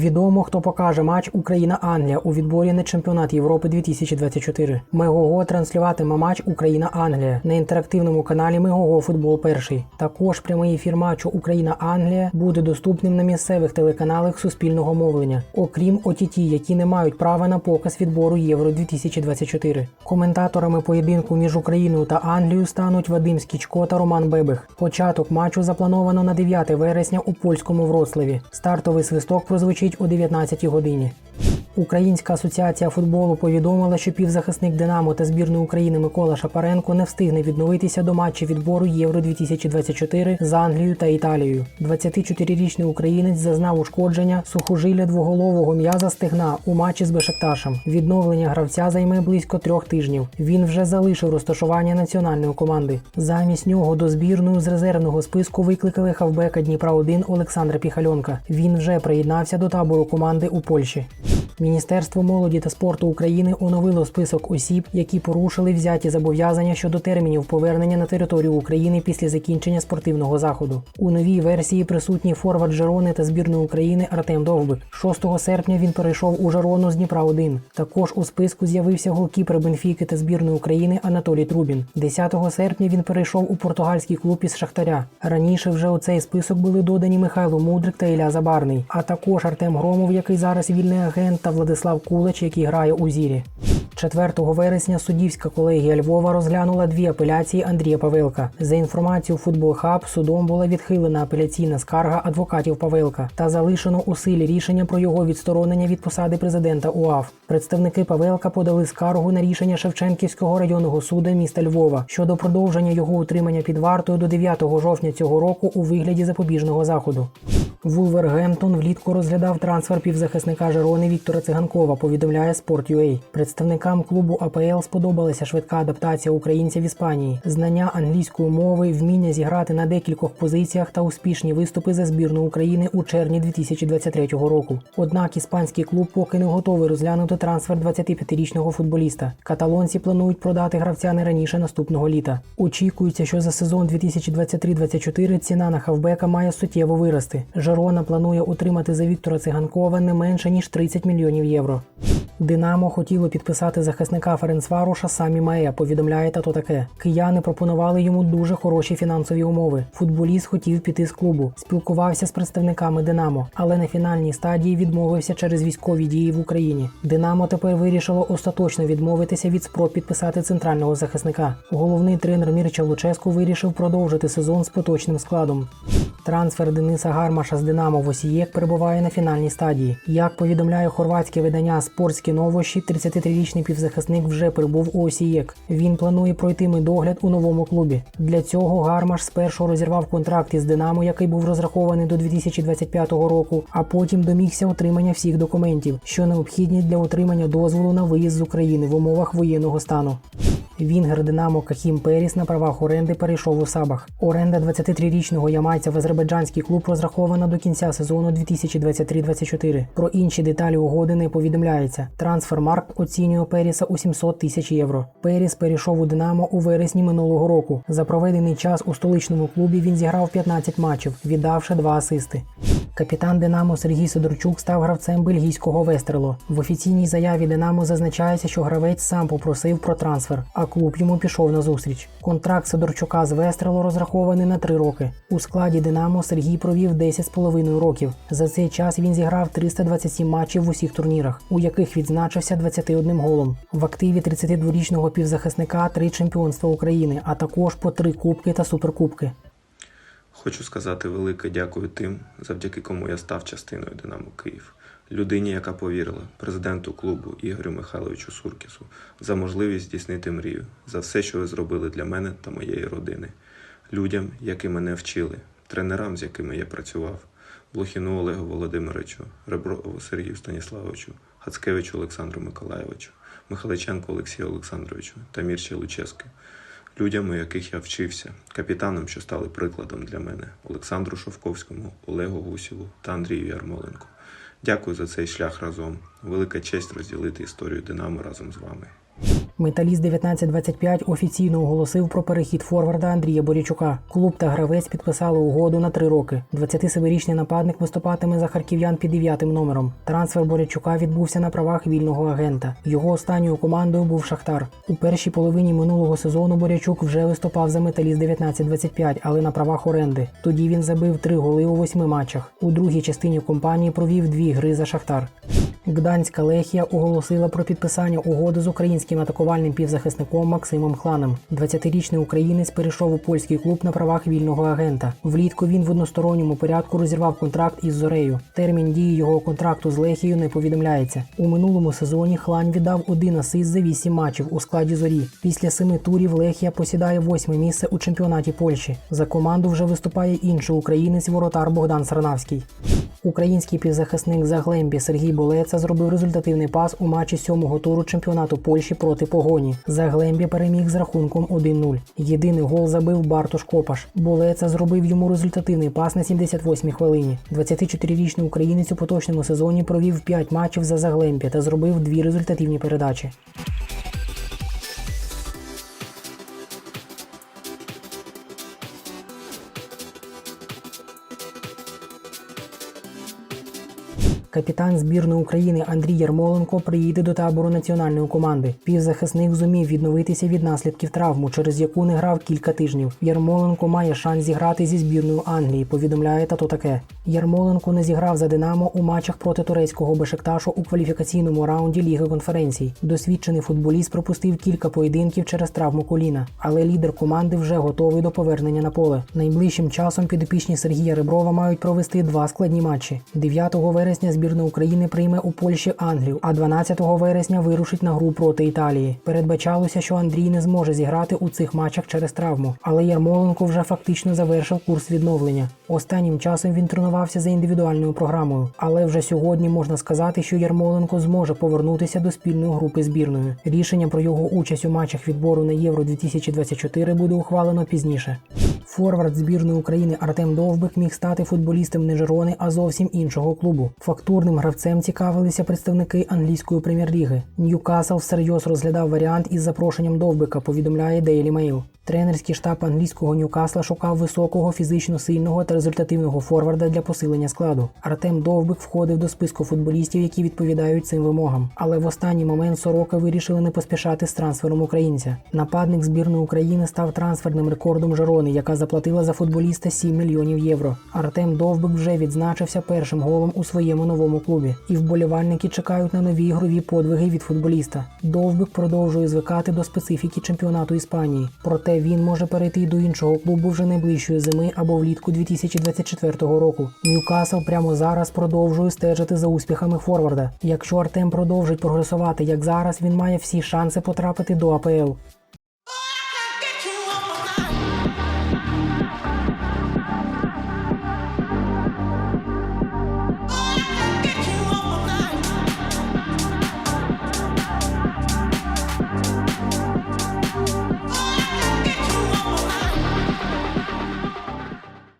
Відомо, хто покаже матч Україна-Англія у відборі на чемпіонат Європи 2024. Мегого транслюватиме матч Україна-Англія на інтерактивному каналі Мегого Футбол Перший. Також прямий ефір матчу Україна-Англія буде доступним на місцевих телеканалах суспільного мовлення, окрім ОТТ, які не мають права на показ відбору Євро 2024. Коментаторами поєдинку між Україною та Англією стануть Вадим Скічко та Роман Бебех. Початок матчу заплановано на 9 вересня у польському Вроцлаві. Стартовий свисток прозвучить о 19 годині. Українська асоціація футболу повідомила, що півзахисник Динамо та збірної України Микола Шапаренко не встигне відновитися до матчів відбору Євро 2024 з Англією та Італією. 24-річний українець зазнав ушкодження сухожилля двоголового м'яза стегна у матчі з Бешекташем. Відновлення гравця займе близько трьох тижнів. Він вже залишив розташування національної команди. Замість нього до збірної з резервного списку викликали хавбека Дніпра 1 Олександра Піхальонка. Він вже приєднався до табору команди у Польщі. Міністерство молоді та спорту України оновило список осіб, які порушили взяті зобов'язання щодо термінів повернення на територію України після закінчення спортивного заходу. У новій версії присутній форвард Жерони та збірної України Артем Довбик. 6 серпня він перейшов у Жерону з Дніпра 1 Також у списку з'явився голкіпер Бенфіки та збірної України Анатолій Трубін. 10 серпня він перейшов у португальський клуб із Шахтаря. Раніше вже у цей список були додані Михайло Мудрик та Ілля Забарний, а також Артем Громов, який зараз вільний агент, та Владислав Кулич, який грає у Зірі. 4 вересня суддівська колегія Львова розглянула дві апеляції Андрія Павелка. За інформацією Футбол Хаб, судом була відхилена апеляційна скарга адвокатів Павелка та залишено у силі рішення про його відсторонення від посади президента УАФ. Представники Павелка подали скаргу на рішення Шевченківського районного суду міста Львова щодо продовження його утримання під вартою до 9 жовтня цього року у вигляді запобіжного заходу. Вулвергемптон влітку розглядав трансфер півзахисника Жерони Віктора Циганкова, повідомляє Sport.ua. Представникам клубу АПЛ сподобалася швидка адаптація українця в Іспанії, знання англійської мови, вміння зіграти на декількох позиціях та успішні виступи за збірну України у червні 2023 року. Однак іспанський клуб поки не готовий розглянути трансфер 25-річного футболіста. Каталонці планують продати гравця не раніше наступного літа. Очікується, що за сезон 2023-2024 ціна на хавбека має суттєво вирости. Жерона планує утримати за Віктора Циганкова не менше ніж 30 мільйонів євро. Динамо хотіло підписати захисника Ференцваруша самі Мея, повідомляє тато таке. Кияни пропонували йому дуже хороші фінансові умови. Футболіст хотів піти з клубу, спілкувався з представниками Динамо, але на фінальній стадії відмовився через військові дії в Україні. Динамо тепер вирішило остаточно відмовитися від спроб підписати центрального захисника. Головний тренер Мірча Луческу вирішив продовжити сезон з поточним складом. Трансфер Дениса Гармаша з Динамо в Осієк перебуває на фінальній стадії. Як повідомляє хорватське видання Спортські новощі, 33-річний півзахисник вже прибув у Осієк. Він планує пройти медогляд у новому клубі. Для цього Гармаш спершу розірвав контракт із Динамо, який був розрахований до 2025 року, а потім домігся отримання всіх документів, що необхідні для отримання дозволу на виїзд з України в умовах воєнного стану. Вінгер Динамо Кахім Періс на правах оренди перейшов у Сабах. Оренда 23-річного ямайця в азербайджанський клуб розрахована до кінця сезону 2023-24. Про інші деталі угоди не повідомляється. Трансфермаркт оцінює Періса у 700 тисяч євро. Періс перейшов у Динамо у вересні минулого року. За проведений час у столичному клубі він зіграв 15 матчів, віддавши два асисти. Капітан Динамо Сергій Сидорчук став гравцем бельгійського Вестерло. В офіційній заяві Динамо зазначається, що гравець сам попросив про трансфер, а клуб йому пішов на зустріч. Контракт Сидорчука з Вестрело розрахований на три роки. У складі Динамо Сергій провів 10,5 років. За цей час він зіграв 327 матчів в усіх турнірах, у яких відзначився 21 голом. В активі 32-річного півзахисника три чемпіонства України, а також по три кубки та суперкубки. Хочу сказати велике дякую тим, завдяки кому я став частиною Динамо Київ. Людині, яка повірила, президенту клубу Ігорю Михайловичу Суркісу, за можливість здійснити мрію, за все, що ви зробили для мене та моєї родини, людям, які мене вчили, тренерам, з якими я працював, Блохіну Олегу Володимировичу, Реброву Сергію Станіславовичу, Хацкевичу Олександру Миколаєвичу, Михайличенку Олексію Олександровичу та Мірчі Луческу, людям, у яких я вчився, капітанам, що стали прикладом для мене, Олександру Шовковському, Олегу Гусіву та Андрію Ярмоленку. Дякую за цей шлях разом. Велика честь розділити історію Динамо разом з вами. Металіст 1925 офіційно оголосив про перехід форварда Андрія Борячука. Клуб та гравець підписали угоду на три роки. 27-річний нападник виступатиме за харків'ян під дев'ятим номером. Трансфер Борячука відбувся на правах вільного агента. Його останньою командою був Шахтар. У першій половині минулого сезону Борячук вже виступав за металіст 1925, але на правах оренди. Тоді він забив три голи у восьми матчах. У другій частині компанії провів дві гри за Шахтар. Гданська Лехія оголосила про підписання угоди з українським атакувальним півзахисником Максимом Хланом. 20-річний українець перейшов у польський клуб на правах вільного агента. Влітку він в односторонньому порядку розірвав контракт із Зорею. Термін дії його контракту з Лехією не повідомляється. У минулому сезоні Хлань віддав один асист за 8 матчів у складі зорі. Після семи турів Лехія посідає восьме місце у чемпіонаті Польщі. За команду вже виступає інший українець воротар Богдан Сарнавський. Український півзахисник Заглембі Сергій Болеца зробив результативний пас у матчі сьомого туру чемпіонату Польщі проти погоні. Заглембі переміг з рахунком 1-0. Єдиний гол забив Бартош Копаш. Болеца зробив йому результативний пас на 78-й хвилині. 24-річний українець у поточному сезоні провів 5 матчів за Заглембі та зробив дві результативні передачі. Капітан збірної України Андрій Ярмоленко приїде до табору національної команди. Півзахисник зумів відновитися від наслідків травму, через яку не грав кілька тижнів. Ярмоленко має шанс зіграти зі збірною Англії. Повідомляє тато таке. Ярмоленко не зіграв за Динамо у матчах проти турецького Бешикташу у кваліфікаційному раунді Ліги конференцій. Досвідчений футболіст пропустив кілька поєдинків через травму коліна, але лідер команди вже готовий до повернення на поле. Найближчим часом підопічні Сергія Реброва мають провести два складні матчі. 9 вересня збірна України прийме у Польщі Англію, а 12 вересня вирушить на гру проти Італії. Передбачалося, що Андрій не зможе зіграти у цих матчах через травму, але Ярмоленко вже фактично завершив курс відновлення. Останнім часом він тренувався за індивідуальною програмою, але вже сьогодні можна сказати, що Ярмоленко зможе повернутися до спільної групи збірної. Рішення про його участь у матчах відбору на Євро 2024 буде ухвалено пізніше. Форвард збірної України Артем Довбик міг стати футболістом не Жерони, а зовсім іншого клубу. Фактурним гравцем цікавилися представники англійської прем'єр-ліги. Ньюкасл всерйоз розглядав варіант із запрошенням Довбика, повідомляє Daily Mail. Тренерський штаб англійського Ньюкасла шукав високого, фізично сильного та результативного форварда для посилення складу. Артем Довбик входив до списку футболістів, які відповідають цим вимогам. Але в останній момент сорока вирішили не поспішати з трансфером українця. Нападник збірної України став трансферним рекордом Жарони, яка заплатила за футболіста 7 мільйонів євро. Артем Довбик вже відзначився першим голом у своєму новому клубі, і вболівальники чекають на нові ігрові подвиги від футболіста. Довбик продовжує звикати до специфіки чемпіонату Іспанії. Проте він може перейти до іншого клубу вже найближчої зими або влітку 2024 року. Ньюкасл прямо зараз продовжує стежити за успіхами форварда. Якщо Артем продовжить прогресувати як зараз, він має всі шанси потрапити до АПЛ.